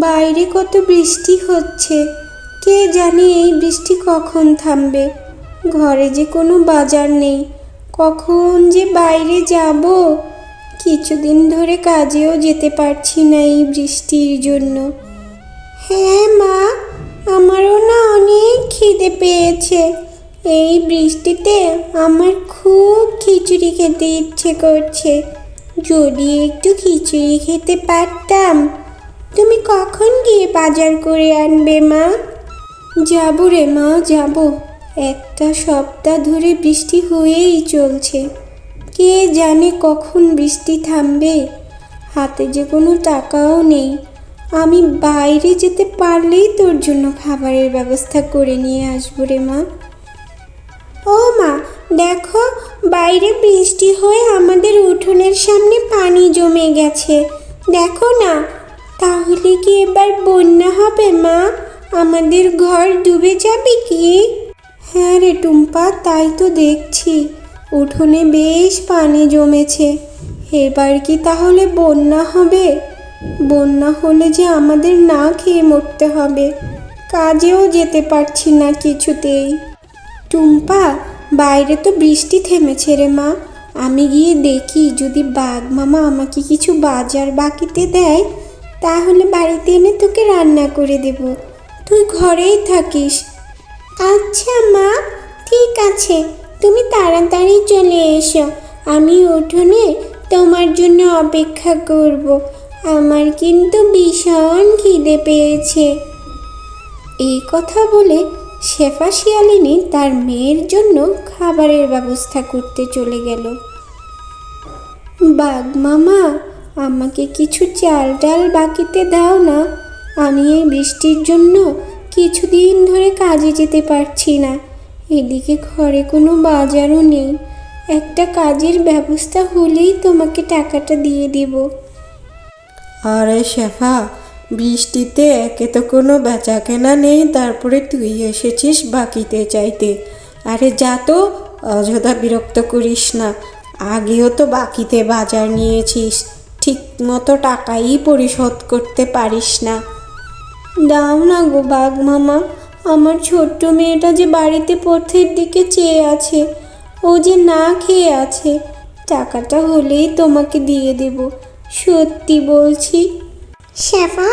বাইরে কত বৃষ্টি হচ্ছে? কে জানে এই বৃষ্টি কখন থামবে? ঘরে যে কোনো বাজার নেই। কখন যে বাইরে যাব? কিছুদিন ধরে কাজেও যেতে পারছি না এই বৃষ্টির জন্য। হ্যাঁ মা, আমারও না অনেক খিদে পেয়েছে। এই বৃষ্টিতে আমার খুব খিচুড়ি খেতে ইচ্ছে করছে। যদি একটু খিচুড়ি খেতে পারতাম তুমি কখন গিয়ে বাজার করে আনবে, মা? যাব রে মা, যাব। একটা সপ্তাহ ধরে বৃষ্টি হয়েই চলছে। কে জানে কখন বৃষ্টি থামবে? হাতে যে কোনো টাকাও নেই। আমি বাইরে যেতে পারলেই তোর জন্য খাবারের ব্যবস্থা করে নিয়ে আসব রে মা। ও মা, দেখো, বাইরে বৃষ্টি হয়ে আমাদের উঠোনের সামনে পানি জমে গেছে। দেখো না তাহলে কি এবার বন্যা হবে, মা? আমাদের ঘর ডুবে যাবে কি? হ্যাঁ রে টুম্পা, তাই তো দেখছি। উঠোনে বেশ পানি জমেছে। এবার কি তাহলে বন্যা হবে? বন্যা হলে যে আমাদের না খেয়ে মরতে হবে। কাজেও যেতে পারছি না কিছুতেই। টুম্পা, বাইরে তো বৃষ্টি থেমেছে রে মা। আমি গিয়ে দেখি, যদি বাঘ মামা আমাকে কিছু বাজার বাকিতে দেয় তাহলে বাড়িতে এনে তোকে রান্না করে দেব। তুই ঘরেই থাকিস। আচ্ছা মা, ঠিক আছে। তুমি তাড়াতাড়ি চলে এসো। আমি উঠোনে তোমার জন্য অপেক্ষা করব। আমার কিন্তু ভীষণ খিদে পেয়েছে। এই কথা বলে শেফা শিয়ালিনী তার মেয়ের জন্য খাবারের ব্যবস্থা করতে চলে গেল। বাঘ মামা আমাকে কিছু চাল ডাল বাকিতে দাও না। আমি এই বৃষ্টির জন্য কিছুদিন ধরে কাজে যেতে পারছি না। এদিকে ঘরে কোনো বাজারও নেই। একটা কাজের ব্যবস্থা হলেই তোমাকে টাকাটা দিয়ে দিব। আরে শেফা, বৃষ্টিতে একে তো কোনো বেচা কেনা নেই, তারপরে তুই এসেছিস বাকিতে চাইতে। আরে যা তো, অযথা বিরক্ত করিস না। আগেও তো বাকিতে বাজার নিয়েছিস। ঠিক মতো টাকাই পরিশোধ করতে পারিস না। দাও না গো বাঘ মামা আমার ছোট্ট মেয়েটা যে বাড়িতে পথের দিকে চেয়ে আছে ও যে না খেয়ে আছে টাকাটা হলেই তোমাকে দিয়ে দেব সত্যি বলছি। শেফা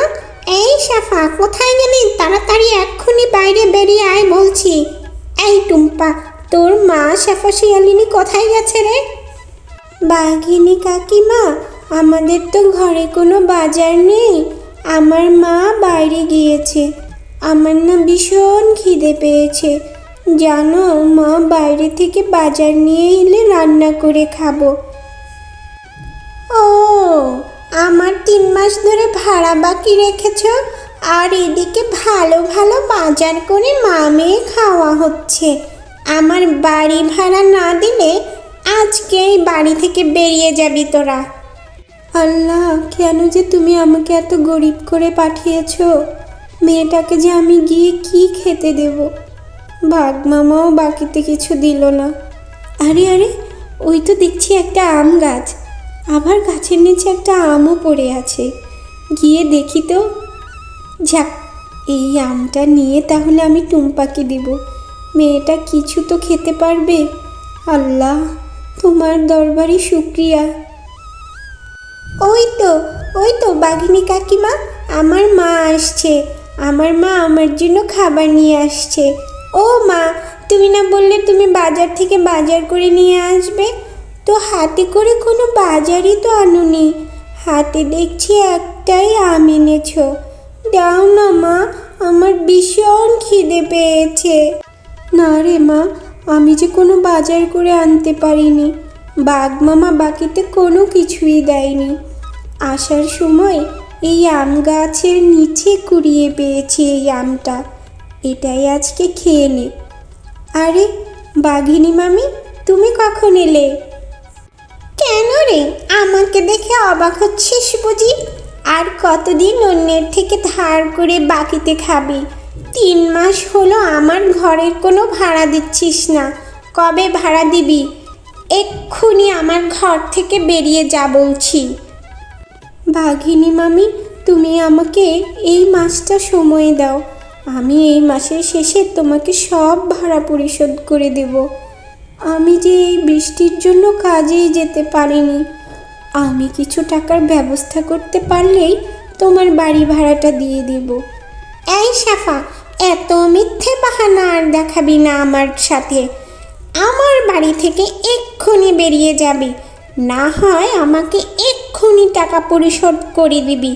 এই শেফা কোথায় গেলি? তাড়াতাড়ি এক্ষুনি বাইরে বেরিয়ে আয় বলছি। এই টুম্পা তোর মা শেফা শিয়ালিনী কোথায় গেছে রে? বাঘিনী কাকিমা আমাদের তো ঘরে কোনো বাজার নেই। আমার মা বাইরে গিয়েছে। আমার না ভীষণ খিদে পেয়েছে। জানো, মা বাইরে থেকে বাজার নিয়ে এলে রান্না করে খাব। ও, আমার তিন মাস ধরে ভাড়া বাকি রেখেছ, আর এদিকে ভালো ভালো বাজার করে মা মেয়ে খাওয়া হচ্ছে। আমার বাড়ি ভাড়া না দিলে আজকেই বাড়ি থেকে বেরিয়ে যাবি তোরা। আল্লাহ, কেন যে তুমি আমাকে এত গরিব করে পাঠিয়েছো? মেয়েটাকে যে আমি গিয়ে কি খেতে দেব? ভাগ মামাও বাকিতে কিছু দিল না। আরে আরে, ওই তো দেখছি একটা আম গাছ। আবার গাছের নিচে একটা আমও পড়ে আছে। গিয়ে দেখি তো। যাক, এই আমটা নিয়ে তাহলে আমি টুম্পাকে দিব। মেয়েটা কিছু তো খেতে পারবে। আল্লাহ, তোমার দরবারি শুক্রিয়া। ওই তো ওই তো বাঘিনী কাকিমা, আমার মা আসছে। আমার মা আমার জন্য খাবার নিয়ে আসছে। ও মা, তুমি না বললে তুমি বাজার থেকে বাজার করে নিয়ে আসবে? তো হাতে করে কোনো বাজারই তো আনুনি। হাতে দেখছি একটাই আম এনেছো। দাও না মা, আমার ভীষণ খিদে পেয়েছে। না রে মা, আমি যে কোনো বাজার করে আনতে পারিনি। বাঘ মামা বাকিতে কোনো কিছুই দেয়নি। আসার সময় এই আম গাছের নিচে কুড়িয়ে পেয়েছি এই আমটা। এটাই আজকে খেয়ে নে। আরে, বাঘিনী মামি, তুমি কখন এলে? কেন রে? আমাকে দেখে অবাক হচ্ছিস বুঝি? আর কতদিন অন্যের থেকে ধার করে বাকিতে খাবি? তিন মাস হলো আমার ঘরের কোনো ভাড়া দিচ্ছিস না। কবে ভাড়া দিবি? এক্ষুনি আমার ঘর থেকে বেরিয়ে যা বলছি। বাঘিনী মামি, তুমি আমাকে এই মাসটা সময় দাও। আমি এই মাসের শেষে তোমাকে সব ভাড়া পরিশোধ করে দেব। আমি যে এই বৃষ্টির জন্য কাজেই যেতে পারিনি। আমি কিছু টাকার ব্যবস্থা করতে পারলেই তোমার বাড়ি ভাড়াটা দিয়ে দেব। এই সাফা এত মিথ্যে বাহানা আর দেখাবি না আমার সাথে। আমার বাড়ি থেকে এক্ষুনি বেরিয়ে যাবি। না হয় আমাকে এক্ষুনি টাকা পরিশোধ করে দিবি।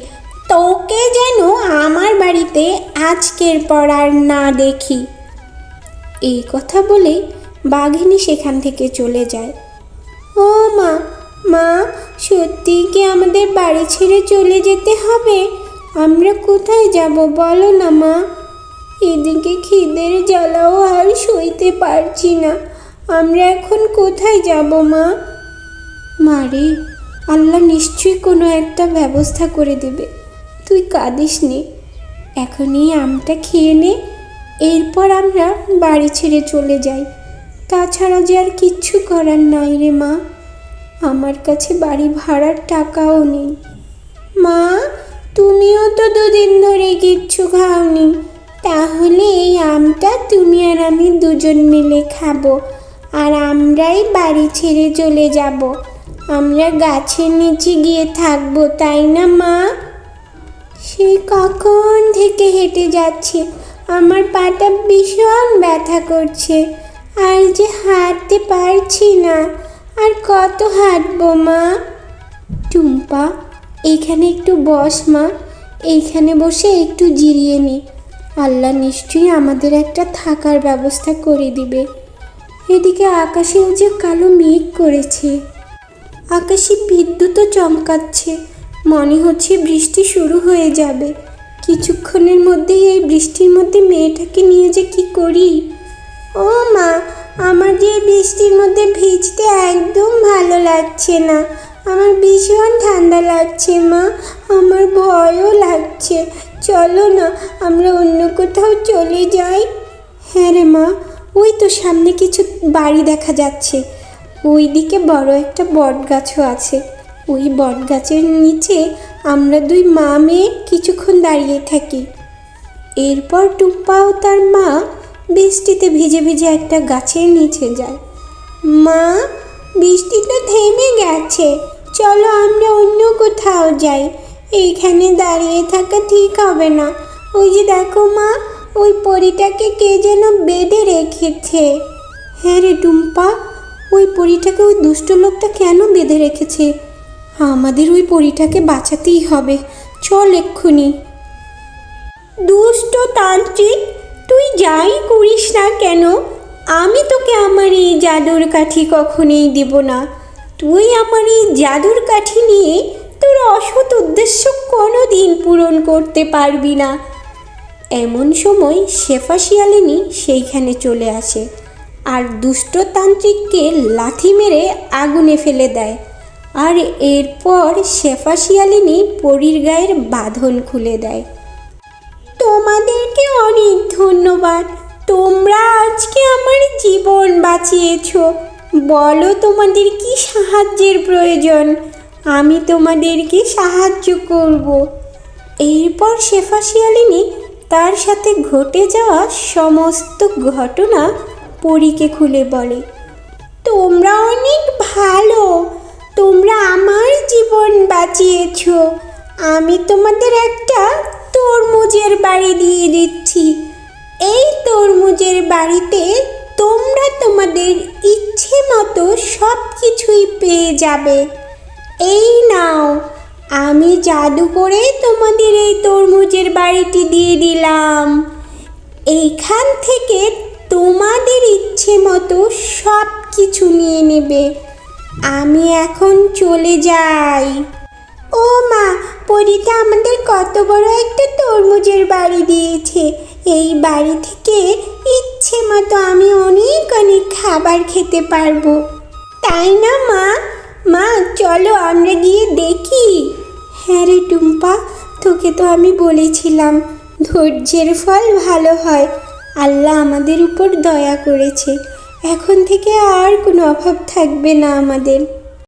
তোকে যেন আমার বাড়িতে আজকের পর আর না দেখি। এই কথা বলে বাঘিনী সেখান থেকে চলে যায়। ও মা মা, সত্যি কি আমাদের বাড়ি ছেড়ে চলে যেতে হবে? আমরা কোথায় যাব বলো না, মা? এদিকে খিদের জ্বালাও আর সইতে পারছি না। আমরা এখন কোথায় যাব, মা? মারে আল্লাহ নিশ্চয়ই কোনো একটা ব্যবস্থা করে দেবে। তুই কাঁদিস নে। এখনই আমটা খেয়ে নে। এরপর আমরা বাড়ি ছেড়ে চলে যাই। তাছাড়া যে আর কিচ্ছু করার নাই রে মা। আমার কাছে বাড়ি ভাড়ার টাকাও নেই। মা, তুমিও তো দুদিন ধরে কিচ্ছু খাওনি। তাহলে এই আমটা তুমি আর আমি দুজন মিলে খাব। আর আমরাই বাড়ি ছেড়ে চলে যাব। আমরা গাছের নিচে গিয়ে থাকব, তাই না মা? সে কখন থেকে হেঁটে যাচ্ছে? আমার পাটা ভীষণ ব্যথা করছে। আর যে হাঁটতে পারছি না, আর কত হাঁটবো মা? টুম্পা এইখানে একটু বস মা। এইখানে বসে একটু জিরিয়ে নি। আল্লাহ নিশ্চয়ই আমাদের একটা থাকার ব্যবস্থা করে দিবে। এদিকে আকাশেও যে কালো মেঘ করেছে। আকাশে বিদ্যুৎও চমকাচ্ছে। মনে হচ্ছে বৃষ্টি শুরু হয়ে যাবে। কিছুক্ষণের মধ্যেই এই বৃষ্টির মধ্যে মেয়েটাকে নিয়ে যে কি করি? ও মা, আমার যে বৃষ্টির মধ্যে ভিজতে একদম ভালো লাগছে না। আমার ভীষণ ঠান্ডা লাগছে মা, আমার ভয়ও লাগছে। চলো না, আমরা অন্য কোথাও চলে যাই। হ্যাঁ রে মা, ওই তো সামনে কিছু বাড়ি দেখা যাচ্ছে। ওই দিকে বড় একটা বট গাছও আছে। ওই বট গাছের নিচে আমরা দুই মা মেয়ে কিছুক্ষণ দাঁড়িয়ে থাকি। এরপর টুম্পা ও তার মা বৃষ্টিতে ভিজে ভিজে একটা গাছের নিচে যায়। মা, বৃষ্টি তো থেমে গেছে। চলো আমরা অন্য কোথাও যাই। এইখানে দাঁড়িয়ে থাকা ঠিক হবে না। ওই যে দেখো মা, ওই পরিটাকে কে যেন বেঁধে রেখেছে। হ্যাঁ রে টুম্পা ওই পরিটাকে ওই দুষ্ট লোকটা কেন বেঁধে রেখেছে? আমাদের ওই পরিটাকে বাঁচাতেই হবে। চল এক্ষুনি। দুষ্ট তান্ত্রিক, তুই যাই করিস না কেন? আমি তোকে আমার এই জাদুর কাঠি কখনোই দেব না। তুই আমার এই জাদুর কাঠি নিয়ে তোর অসৎ উদ্দেশ্য কোনো দিন পূরণ করতে পারবি না। এমন সময় শেফা শিয়ালিনী সেইখানে চলে আসে। আর দুষ্ট তান্ত্রিককে লাথি মেরে আগুনে ফেলে দেয়। আর এরপর শেফা শিয়ালিনী পরীর গায়ের বাঁধন খুলে দেয়। তোমাদেরকে অনেক ধন্যবাদ। তোমরা আজকে আমার জীবন বাঁচিয়েছো। বলো তোমাদের কি সাহায্যের প্রয়োজন? আমি তোমাদেরকে সাহায্য করব। এরপর শেফা শিয়ালিনী তার সাথে ঘটে যাওয়া সমস্ত ঘটনা পরীকে খুলে বলে, তোমরা অনেক ভালো, তোমরা আমার জীবন বাঁচিয়েছো। আমি তোমাদের একটা তরমুজের বাড়ি দিয়ে দিচ্ছি। এই তরমুজের বাড়িতে তোমরা তোমাদের ইচ্ছে মতো সব কিছুই পেয়ে যাবে। এই নাও, আমি জাদু করে তোমাদের এই তরমুজের বাড়িটি দিয়ে দিলাম। এইখান থেকে তোমাদের ইচ্ছে মতো সব কিছু নিয়ে নেবে। আমি এখন চলে যাই। ও মা পরীটা আমাদের কত বড় একটা তরমুজের বাড়ি দিয়েছে। এই বাড়ি থেকে ইচ্ছে মতো আমি অনেক অনেক খাবার খেতে পারব। তাই না মা? মা, চলো আমরা গিয়ে দেখি। হ্যাঁ রে টুম্পা, তোকে তো আমি বলেছিলাম, ধৈর্যের ফল ভালো হয়। আল্লাহ আমাদের উপর দয়া করেছে। এখন থেকে আর কোনো অভাব থাকবে না আমাদের।